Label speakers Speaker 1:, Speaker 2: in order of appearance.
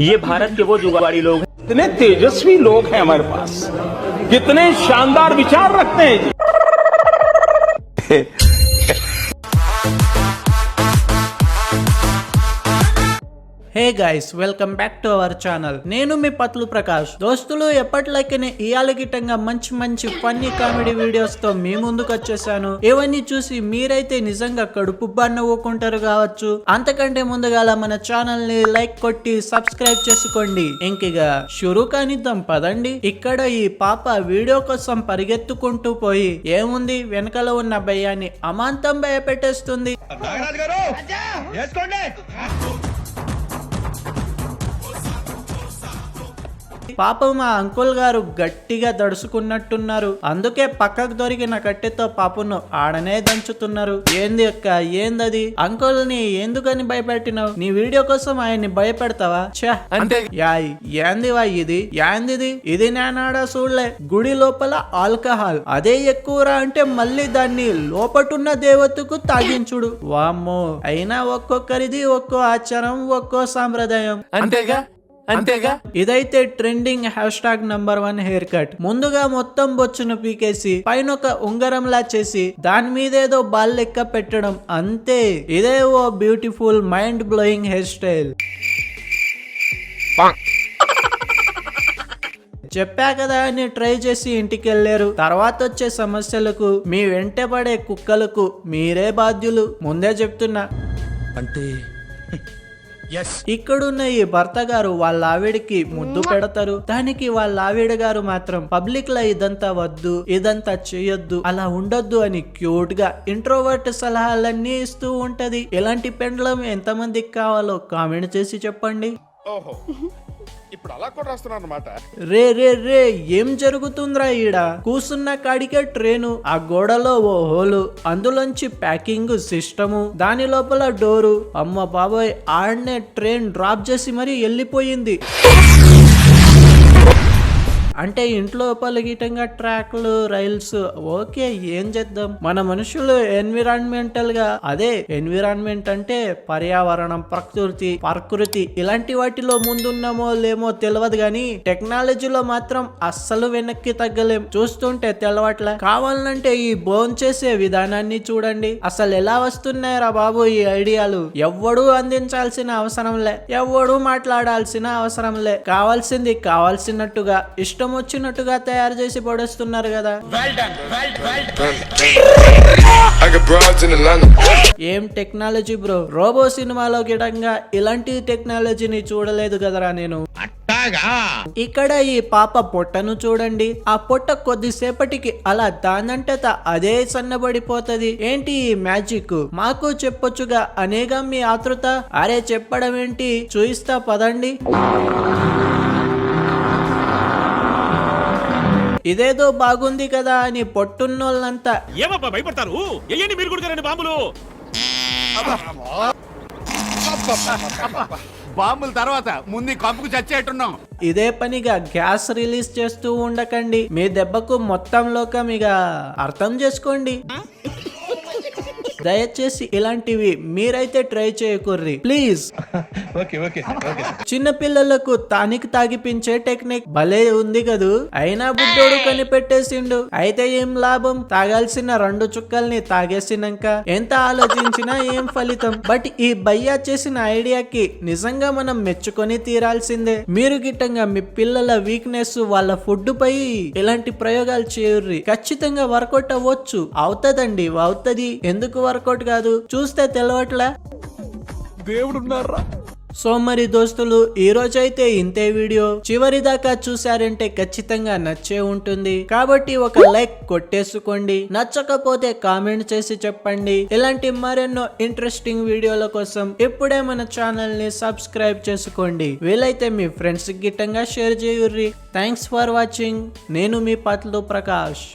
Speaker 1: ये भारत के वो जुगाड़ी लोग हैं।
Speaker 2: इतने तेजस्वी लोग हैं हमारे पास। कितने शानदार विचार रखते हैं जी।
Speaker 3: Hey guys welcome back to our channel. నేను మీ పత్లు ప్రకాష్. దోస్తులు ఎప్పటిలాకనే ఇయాల గిట్టంగా మంచి మంచి ఫన్నీ కామెడీ వీడియోస్తో మీ ముందుకు వచ్చేసాను. ఇవన్నీ చూసి మీరైతే నిజంగా కడుపు నవ్వుకుంటారు కావచ్చు. అంతకంటే ముందుగాల మన ఛానల్ని లైక్ కొట్టి సబ్స్క్రైబ్ చేసుకోండి. ఇంకిగా షురు కానిద్దాం పదండి. ఇక్కడ ఈ పాప వీడియో కోసం పరిగెత్తుకుంటూ పోయి ఏముంది? వెనకాల ఉన్న భయాన్ని అమాంతం భయపెట్టేస్తుంది. పాపం మా అంకుల్ గారు గట్టిగా దడుచుకున్నట్టున్నారు అందుకే పక్కకు దొరికిన కట్టెతో పాపను ఆడనే దంచుతున్నారు. ఏంది అక్క ఏందది? అంకుల్ని ఎందుకని భయపెట్టినావు? నీ వీడియో కోసం ఆయన్ని భయపెడతావా? ఛా!
Speaker 4: అంటే?
Speaker 3: యాయ్ ఏందివా ఇది? ఏందిది ఇది నేనాడా చూడలే గుడి లోపల ఆల్కహాల్. అదే ఎక్కువరా అంటే మళ్ళీ దాన్ని లోపటున్న దేవతకు తాగించుడు. వామ్మో అయినా ఒక్కొక్కరిది ఒక్కో ఆచారం ఒక్కో సాంప్రదాయం.
Speaker 4: అంతేగా? అంతేగా?
Speaker 3: ఇదైతే trending hashtag number one hair cut. ముందుగా మొత్తం బొచ్చును పీకేసి పైన ఒక ఉంగరంలా చేసి దాని మీద ఏదో బాల్ లెక్క పెట్టడం అంతే. ఇదే ఓ beautiful mind blowing hair style. చెప్పా కదా అని ట్రై చేసి ఇంటికి వెళ్ళారు తర్వాత వచ్చే సమస్యలకు మీ వెంట పడే కుక్కలకు మీరే బాధ్యులు. ముందే చెప్తున్నా.
Speaker 4: అంటే
Speaker 3: ఇక్కడున్న ఈ భర్త గారు వాళ్ళ ఆవిడకి ముద్దు పెడతారు. దానికి వాళ్ళ ఆవిడ గారు మాత్రం పబ్లిక్లో ఇదంతా వద్దు ఇదంతా చేయొద్దు అలా ఉండొద్దు అని క్యూట్గా ఇంట్రోవర్ట్ సలహాలన్నీ ఇస్తూ ఉంటది. ఇలాంటి పెండ్లం ఎంతమందికి కావాలో కామెంట్ చేసి చెప్పండి.
Speaker 5: ఓహో. అలా కూడా రాస్తున్నారు అనమాట
Speaker 3: రే రే రే ఏం జరుగుతుందిరా ఈడ? కూసున్న కాడికే ట్రైను ఆ గోడలో ఓ హోలు అందులోంచి ప్యాకింగ్ సిస్టము దాని లోపల డోరు. అమ్మ బాబాయ్ ఆడనే ట్రైన్ డ్రాప్ చేసి మరీ వెళ్ళిపోయింది అంటే ఇంట్లో పలిగిటంగా ట్రాక్లు రైల్స్ ఓకే ఏం చేద్దాం? మన మనుషులు ఎన్విరాన్మెంటల్గా అదే ఎన్విరాన్మెంట్ అంటే పర్యావరణం ప్రకృతి ప్రకృతి. ఇలాంటి వాటిలో ముందున్నామో లేమో తెలియదు కానీ టెక్నాలజీలో మాత్రం అస్సలు వెనక్కి తగ్గలేం. చూస్తుంటే తెలవట్లే. కావాలంటే ఈ బోన్ చేసే విధానాన్ని చూడండి. అసలు ఎలా వస్తున్నాయరా బాబు ఈ ఐడియాలు? ఎవ్వడూ అందించాల్సిన అవసరం లే. ఎవ్వడూ మాట్లాడాల్సిన అవసరం లే. కావాల్సింది కావాల్సినట్టుగా. ఇష్టం వచ్చినట్టుగా తయారు చేసి పడేస్తున్నారు కదా. ఏం టెక్నాలజీ బ్రో రోబో సినిమాలో గిడంగా ఇలాంటి టెక్నాలజీని చూడలేదు కదరా నేను. ఇక్కడ ఈ పాప పొట్టను చూడండి. ఆ పొట్ట కొద్దిసేపటికి అలా దానంతట అదే సన్నబడిపోతది. ఏంటి ఈ మ్యాజిక్ మాకు చెప్పొచ్చుగా అనేగా మీ ఆతృత? అరే చెప్పడం ఏంటి చూయిస్తా పదండి. ఇదేదో బాగుంది కదా అని పొట్టున్నోళ్ళంతా.
Speaker 6: ఏమబ్బా భయపడతారు? ఎయ్యండి మీరు కూడా రండి బాంబులు.
Speaker 4: బాంబుల తర్వాత ముందు కంపుకు చచ్చేట్టున్నాం.
Speaker 3: ఇదే పనిగా గ్యాస్ రిలీజ్ చేస్తూ ఉండకండి. మీ దెబ్బకు మొత్తం లోకం ఇక అర్థం చేసుకోండి. దయచేసి ఇలాంటివి మీరైతే ట్రై చేయకుర్రి ప్లీజ్. చిన్న పిల్లలకు తానికి తాగిపించే టెక్నిక్ భలే ఉంది కదూ. అయినా బుద్ధోడు కనిపెట్టేసిండు. అయితే ఏం లాభం? తాగాల్సిన రెండు చుక్కల్ని తాగేసినాక ఎంత ఆలోచించినా ఏం ఫలితం? బట్ ఈ భయ్యా చేసిన ఐడియాకి నిజంగా మనం మెచ్చుకొని తీరాల్సిందే. మీరు గిట్టంగా మీ పిల్లల వీక్నెస్ వాళ్ళ ఫుడ్ పై ఇలాంటి ప్రయోగాలు చేయుర్రి. ఖచ్చితంగా వర్కౌట్ అవ్వచ్చు. అవుతదండి అవుతది. ఎందుకు వర్కౌట్ కాదు. చూస్తే తెలవట్లే? సో మరి దోస్తులు ఈ రోజైతే ఇంతే వీడియో. చివరి దాకా చూసారంటే ఖచ్చితంగా నచ్చే ఉంటుంది. కాబట్టి ఒక లైక్ కొట్టేసుకోండి. నచ్చకపోతే కామెంట్ చేసి చెప్పండి. ఇలాంటి మరెన్నో ఇంట్రెస్టింగ్ వీడియోల కోసం ఇప్పుడే మన ఛానల్ని సబ్స్క్రైబ్ చేసుకోండి. వీలైతే మీ ఫ్రెండ్స్ గిట్టంగా షేర్ చేయుర్రి. Thanks for watching. నేను మీ పత్లు ప్రకాష్.